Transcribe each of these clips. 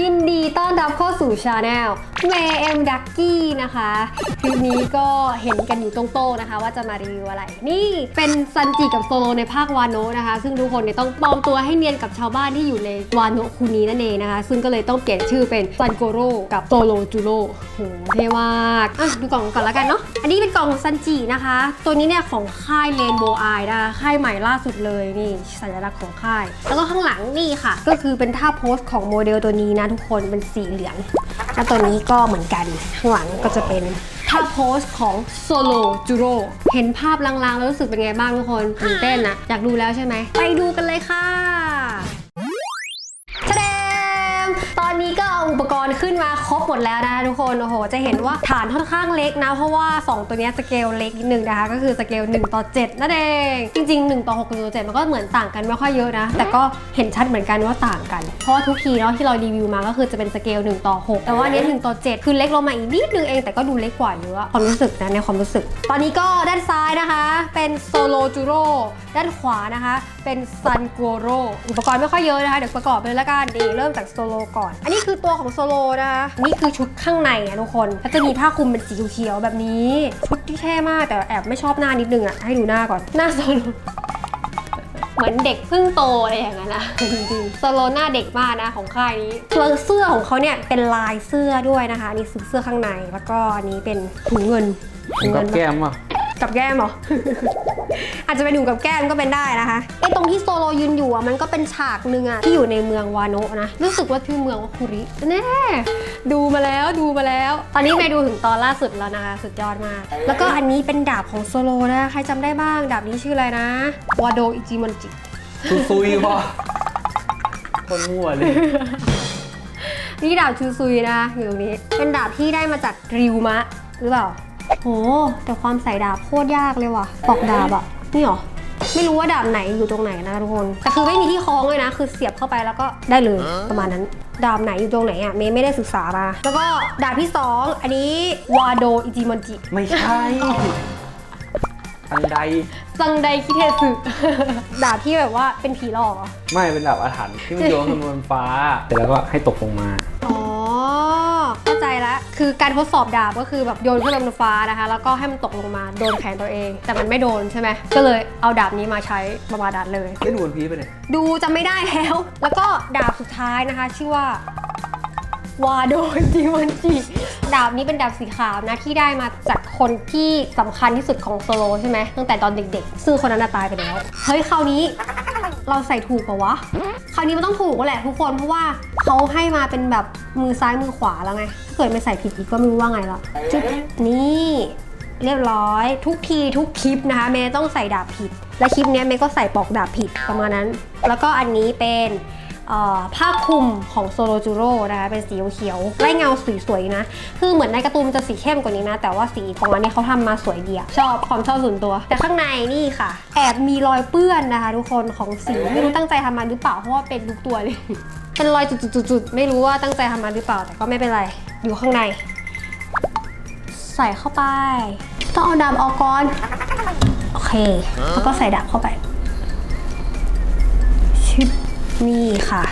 ยินดีต้อนรับเข้าสู่ชาแนลเมเอ็มดักกี้นะคะคลิปนี้ก็เห็นกันอยู่ตรงโต๊ะนะคะ ว่าจะมารีวิวอะไร นี่เป็นซันจิกับโซโลในภาควานโนะนะคะ ซึ่งทุกคนเนี่ยต้องปลอมตัวให้เนียนกับชาวบ้านที่อยู่ในวานโนะคูนี้นั่นเองนะคะ ซึ่งก็เลยต้องเปลี่ยนชื่อเป็นซันโกโร่กับโซโลจูโร่โหเท่มากอะดูกล่องก่อนแล้วกันเนาะอันนี้เป็นกล่องซันจินะคะ ตัวนี้เนี่ยของค่ายเรนโบว์ไอนะคะค่ายใหม่ล่าสุดเลยนี่สัญลักษณ์ของค่าย แล้วก็ข้างหลังนี่ค่ะ ก็คือเป็นท่าโพสของโมเดลตัวนี้นะทุกคนเป็นสีเหลืองแล้วตัวนี้ก็เหมือนกัน ข้างหลังก็จะเป็นท่าโพสของโซโลจูโรเห็นภาพลางๆ แล้วรู้สึกเป็นไงบ้างทุกคนตื่นเต้นนะอยากดูแล้วใช่ไหม ไปดูกันเลยค่ะแสดงตอนนี้ก็ อุปกรณ์ขึ้นมาครบหมดแล้วนะคะทุกคนโอ้โห จะเห็นว่าฐานค่อนข้างเล็กนะ เพราะว่า 2 ตัวนี้สเกลเล็กนิดนึงนะคะ ก็คือสเกล1ต่อ7นั่นเองจริง ๆ 1 ต่อ6กับต่อ7มันก็เหมือนต่างกันไม่ค่อยเยอะนะ แต่ก็เห็นชัดเหมือนกันว่าต่างกัน เพราะว่าทุกทีเนาะที่เรารีวิวมาก็คือจะเป็นสเกล1ต่อ6แต่ว่าอันนี้1ต่อ7คือเล็กลงมาอีกนิดนึงเองแต่ก็ดูเล็กกว่าเยอะความรู้สึกนะในความรู้สึก ตอนนี้ก็ด้านซ้ายนะคะ เป็นโซโลจูโร่ด้านขวานะคะ เป็นซันกัวโรอุปกรณ์ไม่ค่อยเยอะนะคะเดี๋ยวประกอบไปเลยละกันดีเริ่มจากโซโลก่อน อันนี้คือตัวของโซโลนะคะ นี่คือชุดข้างในอะทุกคนก็จะมีผ้าคลุมเป็นสีเขียวๆแบบนี้ ชุดที่เท่มากแต่แอบไม่ชอบหน้านิดนึงอะให้ดูหน้าก่อน หน้าโซโลเหมือนเด็กเพิ่งโตอะไรอย่างนั้นนะจริงๆโซโลหน้าเด็กมากนะของค่ายนี้ตัวเสื้อของเขาเนี่ยเป็นลายเสื้อด้วยนะคะอันนี่คือเสื้อข้างในแล้วก็อันนี้เป็นถุงเงินถุงกัเงิบนปะแก้มอะ กับแก้มเหรอ อาจจะไปดูกับแก้มก็เป็นได้นะคะไอ้ตรงที่โซโลยืนอยู่อะมันก็เป็นฉากหนึ่งอะที่อยู่ในเมืองวาโนะนะ รู้สึกว่าชื่อเมืองว่าคุริแน่ดูมาแล้วดูมาแล้ว ตอนนี้ไปดูถึงตอนล่าสุดแล้วนะคะสุดยอดมาก แล้วก็อันนี้เป็นดาบของโซโลนะใครจำได้บ้าง ดาบนี้ชื่ออะไรนะวาโดอิจิมอนจิซุยซุยพ่อคนมั่วเลยนี่ดาบชูซุยนะอยู่ตรงนี้ เป็นดาบที่ได้มาจากริวมะ หรือเปล่า โห แต่ความใส่ดาบโคตรยากเลยว่ะปอกดาบอะนี่หรอ ไม่รู้ว่าดาบไหนอยู่ตรงไหนนะทุกคน แต่คือไม่มีที่คล้องเลยนะ คือเสียบเข้าไปแล้วก็ได้เลยประมาณนั้น ดาบไหนอยู่ตรงไหนอะเมย์ไม่ได้ศึกษามา แล้วก็ดาบที่สองอันนี้วาโดอิจิมอนจิ ไม่ใช่อันใดซังไดคิเทสึดาบที่แบบว่าเป็นผีหลอกเหรอไม่เป็นดาบอาถรรพ์ที่มันโยนขึ้นบนฟ้าเสร็จแล้วก็ให้ตกลงมา อ๋อ เข้าใจแล้วคือการทดสอบดาบก็คือแบบโยนขึ้นไปบนฟ้านะคะ แล้วก็ให้มันตกลงมาโดนแขนตัวเอง แต่มันไม่โดนใช่ไหมก็เลยเอาดาบนี้มาใช้ประมาณนั้นเลยไม่ดูวันพีชไปเนี่ยดูจำไม่ได้แล้ว แล้วก็ดาบสุดท้ายนะคะ ชื่อว่าวาโดจิมันจิดาบนี้เป็นดาบสีขาวนะที่ได้มาจากคนที่สำคัญที่สุดของโซโลใช่ไหมตั้งแต่ตอนเด็กๆ ซึ่งคนนั้นนะตายไปแล้ว เฮ้ยคราวนี้ เราใส่ถูกปะวะ คราวนี้มันต้องถูกแล้วแหละทุกคนเพราะว่าเขาให้มาเป็นแบบมือซ้ายมือขวาแล้วไง ถ้าเกิดไม่ใส่ผิดอีกก็ไม่รู้ว่าไงละจุดนี่เรียบร้อย ทุกทีทุกคลิปนะคะเมย์ต้องใส่ดาบผิด และคลิปเนี้ยเมย์ก็ใส่ปอกดาบผิดประมาณนั้น แล้วก็อันนี้เป็น ผ้าคลุมของโซโลจูโร่นะคะเป็นสีเขียวไล่เงาสีสวยนะ คือเหมือนในการ์ตูนมันจะสีเข้มกว่านี้นะ แต่ว่าสีของอันนี้เขาทำมาสวยดีอะชอบความชอบส่วนตัว แต่ข้างในนี่ค่ะ แอบมีรอยเปื้อนนะคะ ทุกคนของสีไม่รู้ตั้งใจทำมาหรือเปล่าเพราะว่าเป็นทุกตัวเลยเป็นรอยจุดๆๆไม่รู้ว่าตั้งใจทำมาหรือเปล่าแต่ก็ไม่เป็นไรอยู่ข้างใน ใส่เข้าไป ต้องเอาดาบออกก่อนโอเค แล้วก็ใส่ดาบเข้าไปชิบ นี่ค่ะ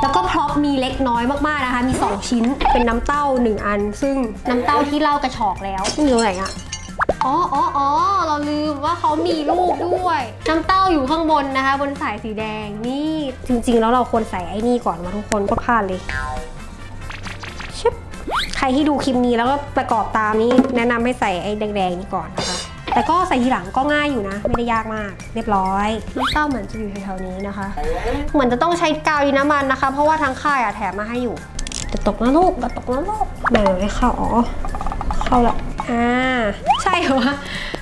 แล้วก็พร็อพมีเล็กน้อยมากๆนะคะ มี 2 ชิ้นเป็นน้ำเต้า 1 อัน ซึ่งน้ำเต้าที่เล่ากระชอกแล้วนี่อยู่ไหนอะอ๋ออ๋ออ๋อเราลืมว่าเขามีลูกด้วย น้ำเต้าอยู่ข้างบนนะคะ บนสายสีแดงนี่จริง ๆ แล้วเราควรใส่ไอ้นี่ก่อนมาทุกคนก็พลาดเลยชิบใครที่ดูคลิปนี้แล้วก็ประกอบตามนี้แนะนำให้ใส่ไอ้แดงๆนี้ก่อนนะคะ แต่ก็ใส่ทีหลังก็ง่ายอยู่นะ ไม่ได้ยากมาก เรียบร้อยน้ำเต้าเหมือนจะอยู่แถวๆนี้นะคะ เหมือนจะต้องใช้กาวดินน้ำมันนะคะ เพราะว่าทางค่ายอะแถมมาให้อยู่จะตกนะลูกจะตกนะลูกแหมไม่เข้าอ๋อเข้าละอ่าใช่เหรอวะ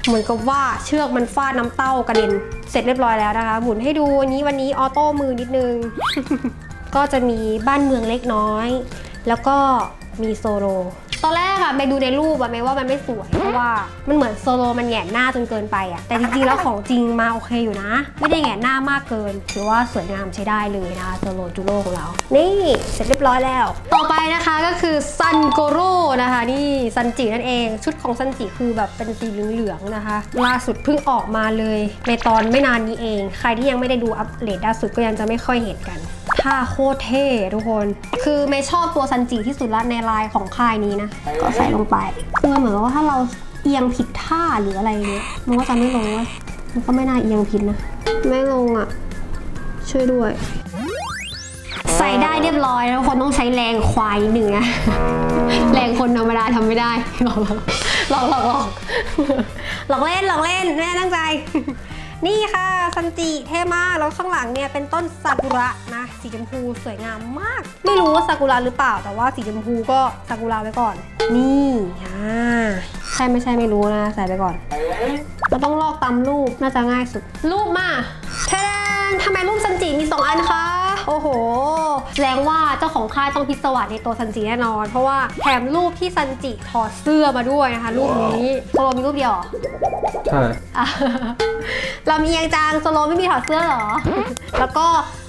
เหมือนกับว่าเชือกมันฟาดน้ำเต้ากระเด็นเสร็จเรียบร้อยแล้วนะคะ หมุนให้ดูอันนี้วันนี้ออโต้มือนิดนึง ก็จะมีบ้านเมืองเล็กน้อย แล้วก็มีโซโล ตอนแรกอะไปดูในรูปอะไม่ว่ามันไม่สวยเพราะว่ามันเหมือนโซโลมันแหงนหน้าจนเกินไปอะแต่จริงๆแล้วของจริงมาโอเคอยู่นะ ไม่ได้แหงนหน้ามากเกินถือว่าสวยงามใช้ได้เลยนะคะโซโลจูโร่ของเรา นี่เสร็จเรียบร้อยแล้ว ต่อไปนะคะก็คือซันโกโร่นะคะนี่ซันจินั่นเอง ชุดของซันจิคือแบบเป็นสีเหลืองๆนะคะล่าสุดเพิ่งออกมาเลย ในตอนไม่นานนี้เอง ใครที่ยังไม่ได้ดูอัปเดตล่าสุดก็ยังจะไม่ค่อยเห็นกันท่าโคตรเท่ทุกคน คือเมย์ชอบตัวซันจิที่สุดละในลายของค่ายนี้นะก็ใส่ลงไปคือเหมือนกับว่าถ้าเราเอียงผิดท่าหรืออะไรเงี้ยมันก็จะไม่ลงเว้ยมันก็ไม่น่าเอียงผิดนะ ไม่ลงอะ ช่วยด้วย ใส่ได้เรียบร้อยแล้วคนต้องใช้แรงควายนิดนึงนะ แรงคนธรรมดาทำไม่ได้หลอกหลอกหลอกหลอกหลอกเล่นหลอกเล่นแม่ตั้งใจ นี่ค่ะซันจิเท่มากแล้วข้างหลังเนี่ยเป็นต้นซากุระนะ สีชมพูสวยงามมาก ไม่รู้ว่าซากุระหรือเปล่า แต่ว่าสีชมพูก็ซากุระไว้ก่อน นี่อ่าใช่ไม่ใช่ไม่รู้นะ ใส่ไปก่อนเราต้องลอกตามรูปน่าจะง่ายสุด รูปมาแทนทำไมรูปซันจิมี 2 อันคะโอ้โห แสดงว่าเจ้าของค่ายต้องพิศวาสในตัวซันจิแน่นอน เพราะว่าแถมรูปที่ซันจิถอดเสื้อมาด้วยนะคะ รูปนี้โซโลมีรูปเดียวเหรอใช่ อะเรามียังจางโซโลไม่มีถอดเสื้อเหรอ แล้วก็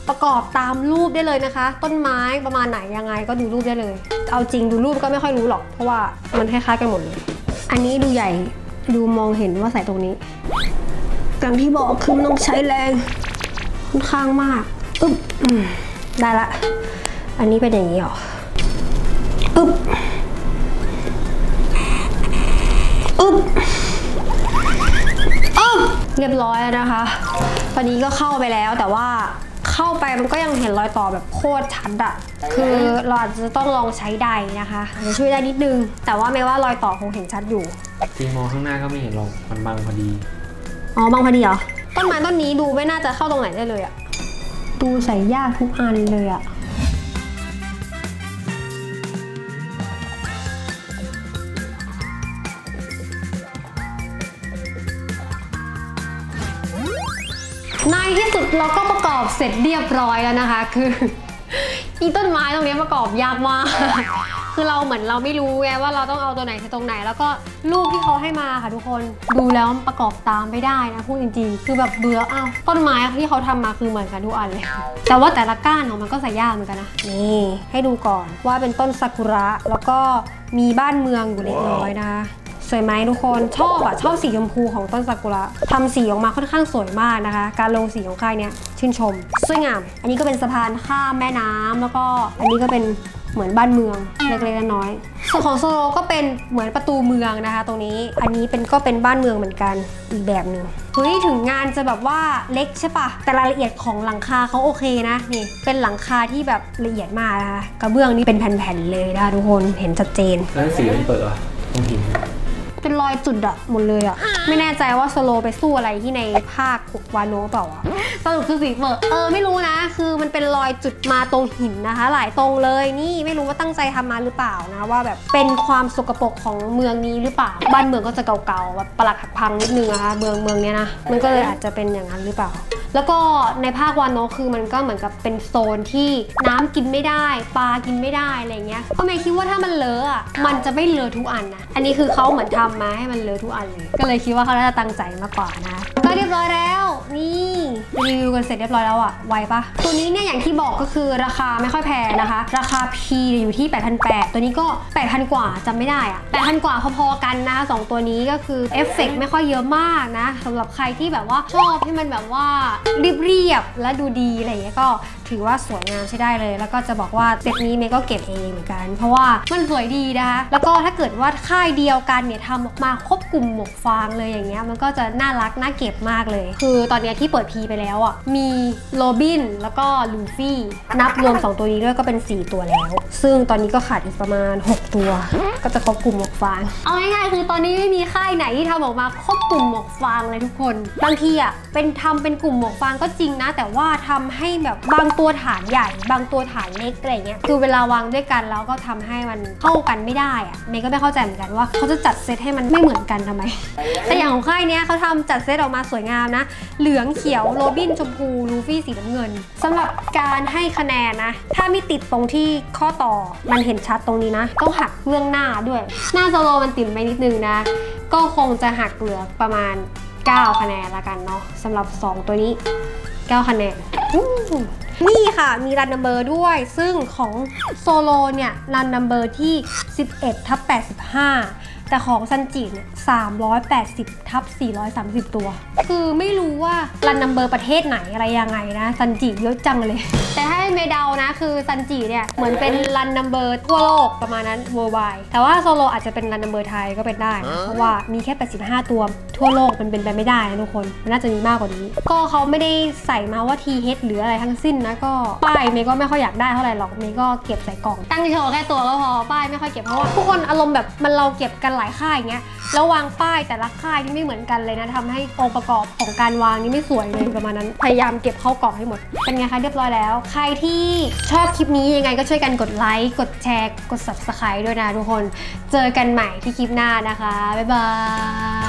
ประกอบตามรูปได้เลยนะคะ ต้นไม้ประมาณไหนยังไงก็ดูรูปได้เลย เอาจริงดูรูปก็ไม่ค่อยรู้หรอก เพราะว่ามันคล้ายๆกันหมดเลย อันนี้ดูใหญ่ดูมองเห็นว่าใส่ตรงนี้อย่างที่บอกคือมันต้องใช้แรงค่อนข้างมากอึ๊บอืมได้ละ อันนี้เป็นอย่างนี้เหรออึ๊บ เรียบร้อยแล้วนะคะ ตอนนี้ก็เข้าไปแล้วแต่ว่าเข้าไปมันก็ยังเห็นรอยต่อแบบโคตรชัดอะคือเราอาจจะต้องลองใช้ใดนะคะอาจจะช่วยได้นิดนึง แต่ว่าไม่ว่ารอยต่อคงเห็นชัดอยู่ จริงมองข้างหน้าก็ไม่เห็นหรอกมันบังพอดี อ๋อบางพอดีเหรอ ต้นไม้ต้นนี้ดูไม่น่าจะเข้าตรงไหนได้เลยอะดูใส่ยากทุกอันเลยอะ ในที่สุดเราก็ประกอบเสร็จเรียบร้อยแล้วนะคะ คืออีต้นไม้ตรงนี้ประกอบยากมาก คือเราเหมือนเราไม่รู้ไงว่าเราต้องเอาตัวไหนใส่ตรงไหน แล้วก็รูปที่เขาให้มาค่ะทุกคนดูแล้วประกอบตามไม่ได้นะพูดจริงๆ คือแบบดูแล้วอ้าวต้นไม้ที่เขาทำมาคือเหมือนกันทุกอันเลย แต่ว่าแต่ละก้านของมันก็ใส่ยากเหมือนกันนะนี่ให้ดูก่อนว่าเป็นต้นซากุระแล้วก็มีบ้านเมืองอยู่เล็กน้อยนะคะ สวยไหมทุกคนชอบอะชอบสีชมพูของต้นซากุระทำสีออกมาค่อนข้างสวยมากนะคะ การลงสีของค่ายเนี้ยชื่นชม สวยงาม อันนี้ก็เป็นสะพานข้ามแม่น้ำแล้วก็อันนี้ก็เป็นเหมือนบ้านเมืองเล็กๆน้อยๆส่วนของโซโลก็เป็นเหมือนประตูเมืองนะคะ ตรงนี้อันนี้เป็นก็เป็นบ้านเมืองเหมือนกันอีกแบบหนึ่งเฮ้ยถึงงานจะแบบว่าเล็กใช่ปะแต่รายละเอียดของหลังคาเขาโอเคนะนี่เป็นหลังคาที่แบบละเอียดมากนะคะกระเบื้องนี่เป็นแผ่นๆเลยนะคะทุกคนเห็นชัดเจนแล้วสีมันเปิดอะตรงหิน เป็นรอยจุดอะหมดเลยอะไม่แน่ใจว่าสโลไปสู้อะไรที่ในภาควานโนเปล่าอะสรุปคือสีเปิดเออไม่รู้นะ คือมันเป็นรอยจุดมาตรงหินนะคะ หลายตรงเลยนี่ไม่รู้ว่าตั้งใจทำมาหรือเปล่านะว่าแบบเป็นความสกปรกของเมืองนี้หรือเปล่า บ้านเมืองก็จะเก่าๆแบบปลักหักพังนิดนึงนะคะเมืองเมืองเนี้ยนะมันก็เลยอาจจะเป็นอย่างนั้นหรือเปล่าแล้วก็ในภาควานโนคือมันก็เหมือนกับเป็นโซนที่น้ำกินไม่ได้ ปลากินไม่ได้อะไรเงี้ยก็ไม่คิดว่าถ้ามันเลอะอะมันจะไม่เลอะทุกอันนะ อันนี้คือเขาเหมือนทำมาให้มันเลอะทุกอันเลย ก็เลยคิดว่าเขาน่าจะตั้งใจมากกว่านะ ก็เรียบร้อยแล้วนี่ รีวิวกันเสร็จเรียบร้อยแล้วอะไวปะตัวนี้เนี่ยอย่างที่บอกก็คือราคาไม่ค่อยแพงนะคะ ราคา P อยู่ที่ 8,800 ตัวนี้ก็ 8,000 กว่าจำไม่ได้อะ8,000 กว่าพอๆกันนะสองตัวนี้ก็คือเอฟเฟกต์ไม่ค่อยเยอะมากนะสำหรับใครที่แบบว่าชอบให้มันแบบว่าเรียบๆและดูดีอะไรอย่างเงี้ยก็ถือว่าสวยงามใช้ได้เลย แล้วก็จะบอกว่าเซตนี้เมย์ก็เก็บเองเหมือนกัน เพราะว่ามันสวยดีนะคะแล้วก็ถ้าเกิดว่าค่ายเดียวกันเนี่ยทำออกมาครบกลุ่มหมวกฟางเลยอย่างเงี้ยมันก็จะน่ารักน่าเก็บมากเลย คือตอนเนี้ยที่เปิดพีไปแล้วอะมีโรบินแล้วก็ลูฟี่ นับรวม 2 ตัวนี้ด้วยก็เป็น 4 ตัวแล้ว ซึ่งตอนนี้ก็ขาดอีกประมาณ 6 ตัว ก็จะครบกลุ่มหมวกฟาง เอาง่ายๆคือตอนนี้ไม่มีค่ายไหนที่ทำออกมาครบกลุ่มหมวกฟางเลยทุกคนบางทีอะเป็นทำเป็นกลุ่มหมวกฟางก็จริงนะ แต่ว่าทำให้แบบบางตัวฐานใหญ่ บางตัวฐานเล็กอะไรเงี้ยคือเวลาวางด้วยกันแล้วก็ทำให้มันเข้ากันไม่ได้อะเมย์ก็ไม่เข้าใจเหมือนกันว่าเขาจะจัดเซตให้มันไม่เหมือนกันทำไมแต่อย่างของค่ายเนี้ยเขาทำจัดเซตออกมาสวยงามนะ เหลืองเขียวโรบินชมพู ลูฟี่สีน้ำเงินสำหรับการให้คะแนนนะ ถ้าไม่ติดตรงที่ข้อต่อมันเห็นชัดตรงนี้นะ ต้องหักเรื่องหน้าด้วย หน้าโซโลมันติดไปนิดนึงนะ ก็คงจะหักเหลือประมาณ 9 คะแนนละกันเนาะสำหรับ 2 ตัวนี้ 9 คะแนนนี่ค่ะมีรันนัมเบอร์ด้วย ซึ่งของโซโลเนี่ยรันนัมเบอร์ที่ 11ทับ85 แต่ของซันจิเนี่ย380 ทับ 430 ตัว คือไม่รู้ว่ารันนัมเบอร์ประเทศไหนอะไรยังไงนะ ซันจิเยอะจังเลย แต่ถ้าให้เมเดานะคือซันจิเนี่ย เหมือนเป็นรันนัมเบอร์ทั่วโลกประมาณนั้น worldwide แต่ว่าโซโลอาจจะเป็นรันนัมเบอร์ไทยก็เป็นได้นะเพราะว่ามีแค่ 85 ตัวทั่วโลกมันเป็นไปไม่ได้นะทุกคน มันน่าจะมีมากกว่านี้ ก็เขาไม่ได้ใส่มาว่า TH หรืออะไรทั้งสิ้นนะก็ป้ายเมย์ก็ไม่ค่อยอยากได้เท่าไหร่หรอกเมย์ก็เก็บใส่กล่อง ตั้งโชว์แค่ตัวก็พอป้ายไม่ค่อยเก็บเพราะว่าทุกคนอารมณ์แบบมันเราเก็บกันหลายค่ายอย่างเงี้ยแล้ววางป้ายแต่ละค่ายนี่ไม่เหมือนกันเลยนะทำให้องค์ประกอบของการวางนี่ไม่สวยเลยประมาณนั้น พยายามเก็บเข้ากล่องให้หมด เป็นไงคะเรียบร้อยแล้ว ใครที่ชอบคลิปนี้ยังไงก็ช่วยกันกดไลค์กดแชร์กด subscribe ด้วยนะทุกคน เจอกันใหม่ที่คลิปหน้านะคะบ๊ายบาย